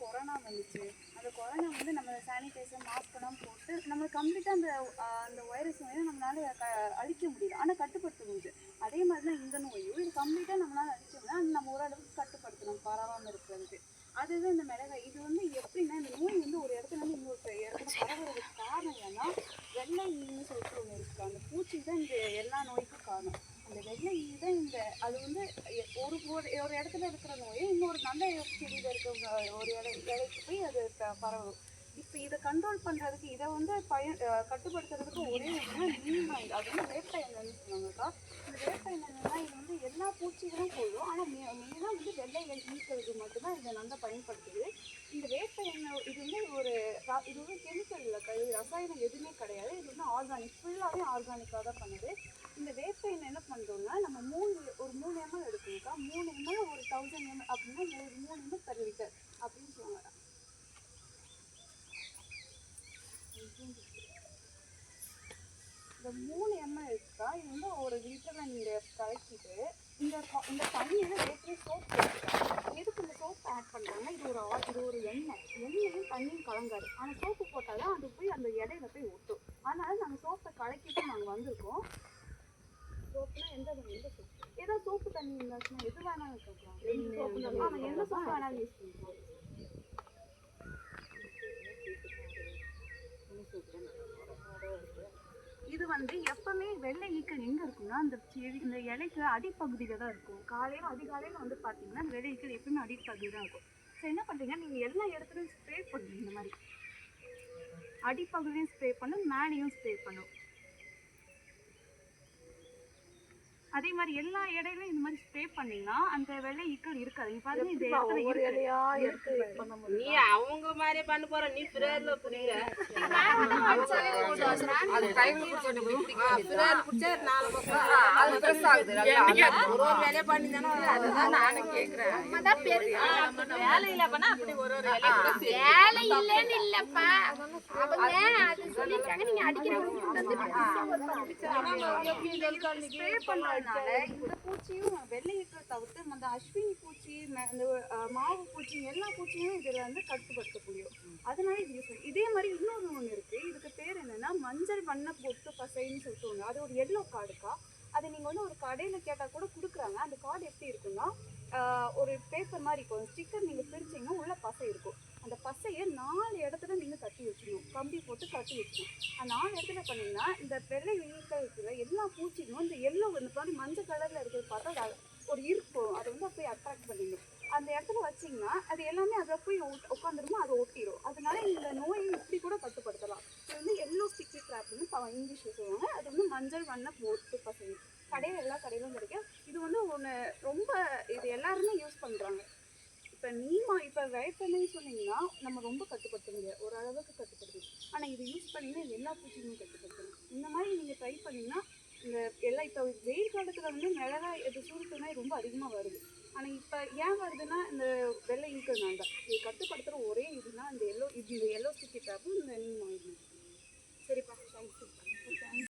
Corona வந்துச்சு அந்த corona வந்து நம்ம சானிடைசர் மாஸ்க் எல்லாம் போட்டு நம்ம கம்ப்ளீட்டாக அந்த அந்த வைரஸ் நோயை நம்மளால க அழிக்க முடியல ஆனால் கட்டுப்படுத்த முடியுது அதே மாதிரி தான் இந்த நோயும் இது கம்ப்ளீட்டாக நம்மளால் அழிக்க முடியல அது நம்ம ஓரளவுக்கு கட்டுப்படுத்தணும். பரவாமல் இருக்கிறதுக்கு. அதுதான் இந்த மிளகாய். இது வந்து எப்படின்னா இந்த நோய் வந்து ஒரு இடத்துல இருந்து இன்னொரு இடத்துல பரவுறதுக்கு வெள்ளை சொல்லிட்டு ஒன்று இருக்கு. அந்த பூச்சி தான் இந்த எல்லா நோய்க்கும் காரணம். அந்த வெள்ளை ஈ தான் இந்த அது வந்து எ- ஒரு ஒரு ஒரு இடத்துல இருக்கிற நோயை இன்னொரு நல்ல செடியில் இருக்கிற ஒரு இலை இலைக்கு போய் அது பரவும். இப்போ இதை கண்ட்ரோல் பண்ணுறதுக்கு இதை வந்து பயன் கட்டுப்படுத்துறதுக்கு ஒரே ஒன்று நீம் அது வந்து வேப்ப எண்ணெய்னு சொன்னாங்கக்கா இந்த வேப்ப எண்ணெய்னா இது வந்து எல்லா பூச்சிகளும் போயிடும். ஆனால் மெயினாக வந்து வெள்ளை ஈக்களுக்கு மட்டும்தான் இதை நல்லா பயன்படுத்துது இந்த வேப்ப எண்ணெய் இது வந்து ஒரு ர- இது வந்து கெமிக்கல் இல்லை இது ரசாயனம் எதுவுமே கிடையாது. இது வந்து ஆர்கானிக் ஃபுல்லாகவே ஆர்கானிக்காக தான் பண்ணுது. இந்த வேஸ்ட் எண்ணெய் என்ன பண்ணுறோம்னா நம்ம மூணு ஒரு மூணு எம்எல் எடுக்கணுக்கா மூணு எம்எல் ஒரு தௌசண்ட் எம்எல் அப்படின்னா ஒரு மூணு எம்எல் பெர் லிட்டர் அப்படின்னு சொல்லுவாங்க. இந்த மூணு எம்எல் இருக்கா? இது வந்து ஒரு லிட்டரில் நீங்கள் கலக்கிட்டு இந்த இந்த தண்ணியில் ஏற்கனவே சோப் எடுத்துக்கலாம் எதுக்கு இந்த சோப் ஆட் பண்ணுறாங்க இது ஒரு ஆ- இது ஒரு எண்ணெய். எண்ணெயும் தண்ணியும் கலங்காது. ஆனால் சோப்பு போட்டால் தான் அது போய் அந்த இடையில போய் ஒட்டும். அதனால நாங்கள் சோப்பை கலக்கிட்டு நாங்கள் வந்திருக்கோம். சோப்புனா எந்த எந்த சோப்பு ஏதோ சோப்பு தண்ணி இருந்தாச்சுன்னா எது வேணாலும் இருக்கலாம் ஆமாம் எந்த சோப்பு வேணாலும் யூஸ் பண்ணிக்கலாம் இது வந்து எப்பவுமே வெள்ளை ஈக்கள் பார்த்தீங்கன்னா அந்த செடி இந்த இலைக்கு அடிப்பகுதியில் தான் இருக்கும். காலையில் அதிகாலையில் வந்து பார்த்தீங்கன்னா இந்த வெள்ளை எப்பவுமே அடிப்பகுதி தான் இருக்கும். ஸோ என்ன பண்ணுறீங்கன்னா நீங்கள் எல்லா இடத்துலையும் ஸ்ப்ரே பண்ணுங்க இந்த மாதிரி. அடிப்பகுதியும் ஸ்ப்ரே பண்ணும் மேலேயும் ஸ்ப்ரே பண்ணும். அதே மாதிரி எல்லா இடையிலும் இந்த மாதிரி ஸ்ப்ரே பண்ணீங்கன்னா அந்த வெள்ளை ஈக்கள் இருக்காது. இங்க பாருங்க இந்த இடத்துல இருக்கு? நீ அவங்க மாதிரியே பண்ண போற நீ பிரேயர்ல புரியுற. அது கையில புடிச்சா நாலு பக்கம் ஆகுது. ஒரு ஒரு வேலையை அதுதான் நானும் கேக்குறேன். வேலையில பண்ணா அப்படி ஒரு ஒரு வேலையை கூட செய்யணும். வேலை இல்லைன்னு இல்லப்பா. அவங்க அது சொல்லிருக்காங்க நீங்க கொண்டு வந்து ஸ்ப்ரே இருக்கிறதுனால இந்த பூச்சியும் வெள்ளை தவிர்த்து அந்த அஸ்வினி பூச்சி ம- இந்த மாவு பூச்சி எல்லா பூச்சியும் இதில் வந்து கட்டுப்படுத்த முடியும் அதனால இது யூஸ் இதே மாதிரி இன்னொரு ஒன்று இருக்கு. இதுக்கு பேர் என்னன்னா மஞ்சள் வண்ண பொட்டு பசைன்னு சொல்லிட்டு ஒன்று அது ஒரு எல்லோ கார்டுக்கா அதை நீங்கள் வந்து ஒரு கடையில் கேட்டால் கூட கொடுக்குறாங்க. அந்த கார்டு எப்படி இருக்குன்னா ஒரு பேப்பர் மாதிரி இருக்கும். ஸ்டிக்கர் நீங்கள் பிரிச்சிங்கன்னா உள்ள பசை இருக்கும். அந்த பசையை நாலு இடத்துல நீங்கள் கட்டி வச்சுக்கணும் கம்பி போட்டு கட்டி வச்சோம் அந்த நாலு இடத்துல பண்ணீங்கன்னா இந்த வெள்ளை ஈக்கள் இருக்கிற எல்லா பூச்சியும் இந்த எல்லோ இந்த மாதிரி மஞ்சள் கலரில் இருக்கிறது பார்த்தா ஒரு இருக்கும் அதை வந்து போய் அட்ராக்ட் பண்ணிடும். அந்த இடத்துல வச்சீங்கன்னா அது எல்லாமே அதில் போய் உட்காந்துருமோ அதை ஒட்டிடும் அதனால இந்த நோயை இப்படி கூட கட்டுப்படுத்தலாம். இது வந்து எல்லோ ஸ்டிக்கி ட்ராப்னு இங்கிலீஷில் சொல்லுவாங்க. அது வந்து மஞ்சள் வண்ண போட்டு பசங்க. கடையில் எல்லா கடையிலும் கிடைக்கும். இது வந்து ஒன்று ரொம்ப இது எல்லாருமே யூஸ் பண்ணுறாங்க இப்போ நீமா இப்போ வேப்பெண்ணெய் சொன்னீங்கன்னா நம்ம ரொம்ப கட்டுப்படுத்த முடியாது. ஓரளவுக்கு கட்டு ஆனால் இது யூஸ் பண்ணிங்கன்னா இது எல்லா பூச்சியும் கட்டுப்படுத்தணும். இந்த மாதிரி நீங்கள் ட்ரை பண்ணிங்கன்னா இந்த எல்லா இப்போ வெயில் காலத்தில் வந்து மிளகாய் இது சுருட்டு ரொம்ப அதிகமாக வருது. ஆனால் இப்போ ஏன் வருதுன்னா இந்த வெள்ளை இருக்கிறதுனால தான். இது கட்டுப்படுத்துகிற ஒரே இதுனா இந்த எல்லோ இது இந்த எல்லோ ஸ்டிக்கி டேப்பும் இந்த நீம் ஆயில் சரிப்பா தேங்க்யூ